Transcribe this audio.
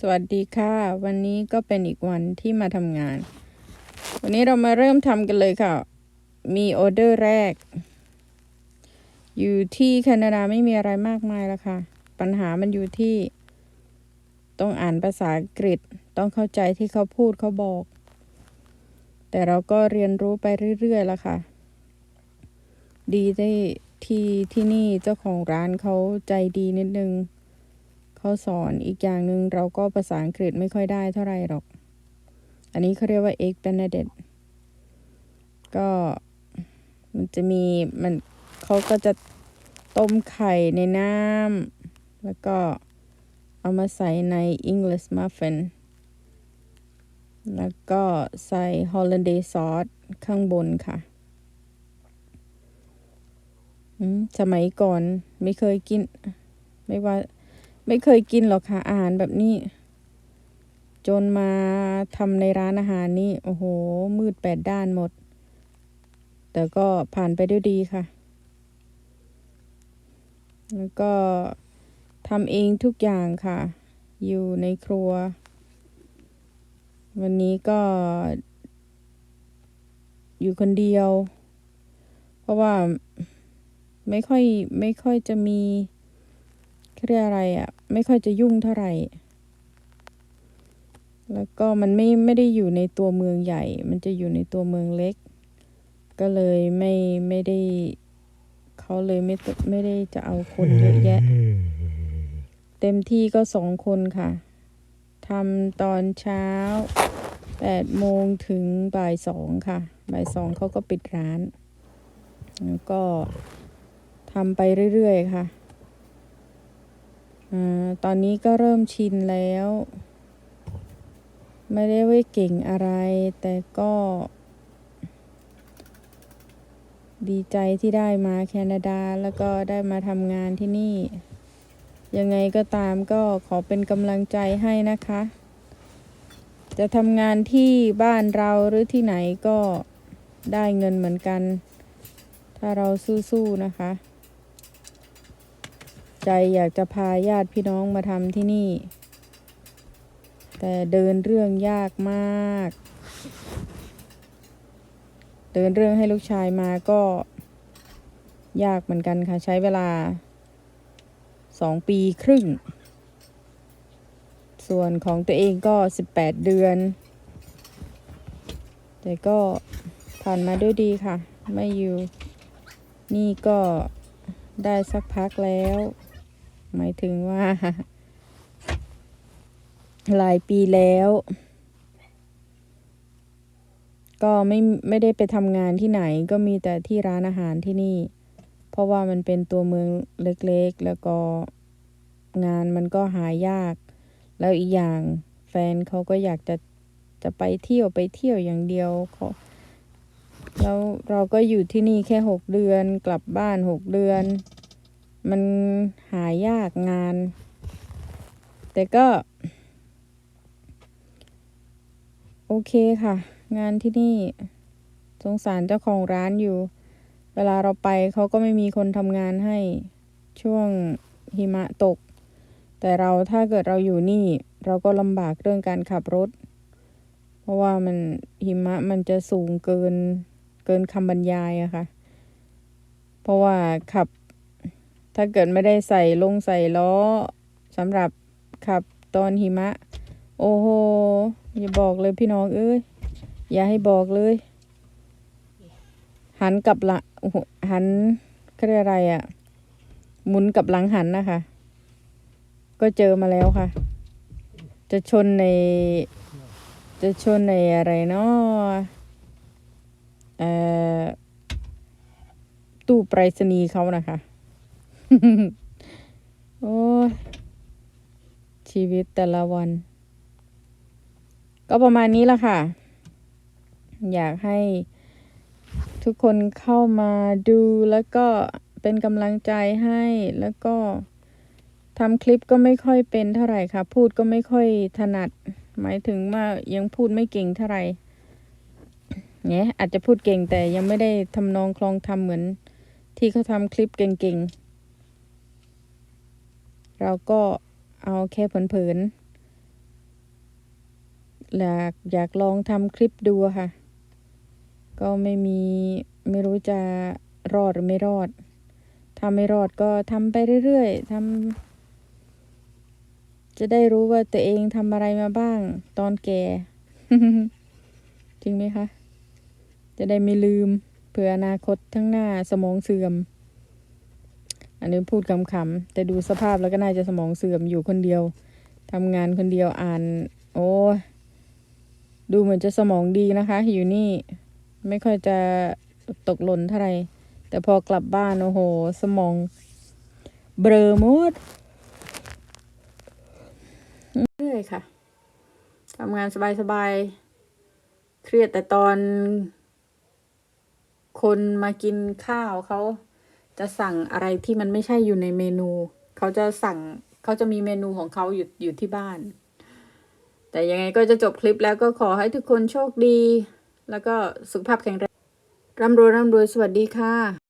สวัสดีค่ะ วันนี้ก็เป็นอีกวันที่มาทำงาน วันนี้เรามาเริ่มทำกันเลยค่ะ มีออเดอร์แรก อยู่ที่แคนาดาไม่มีอะไรมากมายแล้วค่ะ ปัญหามันอยู่ที่ ต้องอ่านภาษาอังกฤษ ต้องเข้าใจที่เขาพูดเขาบอก แต่เราก็เรียนรู้ไปเรื่อยๆแล้วค่ะ ดีที่ที่ที่นี่เจ้าของร้านเขาใจดีนิดนึง เขาสอนอีกอย่างหนึ่งเราก็ภาษาอังกฤษไม่ค่อยได้เท่าไรหรอก อันนี้เขาเรียกว่า egg benedict ก็มันจะมีมันเขาก็จะต้มไข่ในน้ำแล้วก็เอามาใส่ใน English muffin แล้วก็ใส่ hollandaise sauce ข้างบนค่ะ สมัยก่อนไม่เคยกิน ไม่ว่า ไม่เคยกินหรอกค่ะอาหารแบบนี้ จนมาทำในร้านอาหารนี่โอ้โห มืดแปดด้านหมด แต่ก็ผ่านไปด้วยดีค่ะ แล้วก็ทำเองทุกอย่างค่ะ อยู่ในครัว วันนี้ก็ อยู่คนเดียว เพราะว่าไม่ค่อยไม่ค่อยจะมีเขาเรียกอะไรอะ่ะ ไม่ค่อยจะยุ่งเท่าไหร่ แล้วก็มันไม่ไม่ได้อยู่ในตัวเมืองใหญ่ มันจะอยู่ในตัวเมืองเล็ก ก็เลยไม่ไม่ได้เขาเลยไม่ตไม่ได้จะเอาคนเยอะแยะ เต็มที่ก็สองคนค่ะทำตอนเช้าแปดโมงถึงบ่ายสองค่ะ บ่ายสองเขาก็ปิดร้าน แล้วก็ทำไปเรื่อยๆค่ะ อาตอนนี้ก็เริ่มชินแล้ว ไม่ได้ว่าเก่งอะไร แต่ก็ ดีใจที่ได้มาแคนาดาแล้วก็ได้มาทำงานที่นี่ ยังไงก็ตามก็ขอเป็นกำลังใจให้นะคะ จะทำงานที่บ้านเราหรือที่ไหนก็ได้เงินเหมือนกัน ถ้าเราสู้ๆนะคะ ใจอยากจะพาญาติพี่น้องมาทำที่นี่ แต่เดินเรื่องยากมาก เดินเรื่องให้ลูกชายมาก็ ยากเหมือนกันค่ะ ใช้เวลาสองปีครึ่ง ส่วนของตัวเองก็สิบแปดเดือน แต่ก็ผ่านมาด้วยดีค่ะ ไม่อยู่ นี่ก็ได้สักพักแล้ว หมายถึงว่า หลายปีแล้ว ก็ไม่ไม่ได้ไปทำงานที่ไหน ก็มีแต่ที่ร้านอาหารที่นี่ เพราะว่ามันเป็นตัวเมืองเล็กๆ แล้วก็งานมันก็หายาก แล้วอีกอย่างแฟนเขาก็อยากจะจะไปเที่ยวไปเที่ยวอย่างเดียวเขาแล้วเราก็อยู่ที่นี่แค่หกเดือน กลับบ้านหกเดือน มันหายากงาน แต่ก็ โอเคค่ะ งานที่นี่ สงสารเจ้าของร้านอยู่ เวลาเราไปเขาก็ไม่มีคนทำงานให้ช่วงหิมะตก แต่เราถ้าเกิดเราอยู่นี่ เราก็ลำบากเรื่องการขับรถ เพราะว่ามันหิมะมันจะสูงเกินเกินคำบรรยายอะค่ะ เพราะว่าขับ ถ้าเกิดไม่ได้ใส่ลงใส่ล้อสำหรับขับตอนหิมะ โอ้โห อย่าบอกเลยพี่น้องเอ้ย อย่าให้บอกเลย หันกลับหลังหันเขาเรียกอะไรอะ่ะ หมุนกลับหลังหันนะคะ ก็เจอมาแล้วค่ะ จะชนใน จะชนในอะไรเนาะเอ่อตู้ไปรษณีย์เขานะคะ โอ้ชีวิตแต่ละวัน ก็ประมาณนี้ละค่ะ อยากให้ทุกคนเข้ามาดูแล้วก็เป็นกำลังใจให้แล้วก็ทำคลิปก็ไม่ค่อยเป็นเท่าไหร่ค่ะ พูดก็ไม่ค่อยถนัด หมายถึงว่ายังพูดไม่เก่งเท่าไหร่เนี่ยอาจจะพูดเก่งแต่ยังไม่ได้ทำนองคลองทำเหมือนที่เขาทำคลิปเก่งๆ เราก็เอาแค่เผินๆอยากอยากลองทำคลิปดูค่ะ ก็ไม่มีไม่รู้จะรอดหรือไม่รอดถ้าไม่รอดก็ทำไปเรื่อยๆทำจะได้รู้ว่าตัวเองทำอะไรมาบ้างตอนแก่ จริงไหมคะ จะได้ไม่ลืมเผื่ออนาคตทั้งหน้าสมองเสื่อม อันนี้พูดขำๆแต่ดูสภาพแล้วก็น่าจะสมองเสื่อมอยู่คนเดียวทำงานคนเดียวอ่าน โอ้ดูเหมือนจะสมองดีนะคะ อยู่นี่ไม่ค่อยจะตกหล่นเท่าไหร่แต่พอกลับบ้าน โอ้โห สมอง เบลอหมดเรื่อยค่ะทำงานสบายๆเครียดแต่ตอน คนมากินข้าวเขา จะสั่งอะไรที่มันไม่ใช่อยู่ในเมนู เขาจะสั่งเขาจะมีเมนูของเขาอยู่อยู่ที่บ้าน แต่ยังไงก็จะจบคลิปแล้วก็ขอให้ทุกคนโชคดี แล้วก็สุขภาพแข็งแรงร่ำรวยร่ำรวยสวัสดีค่ะ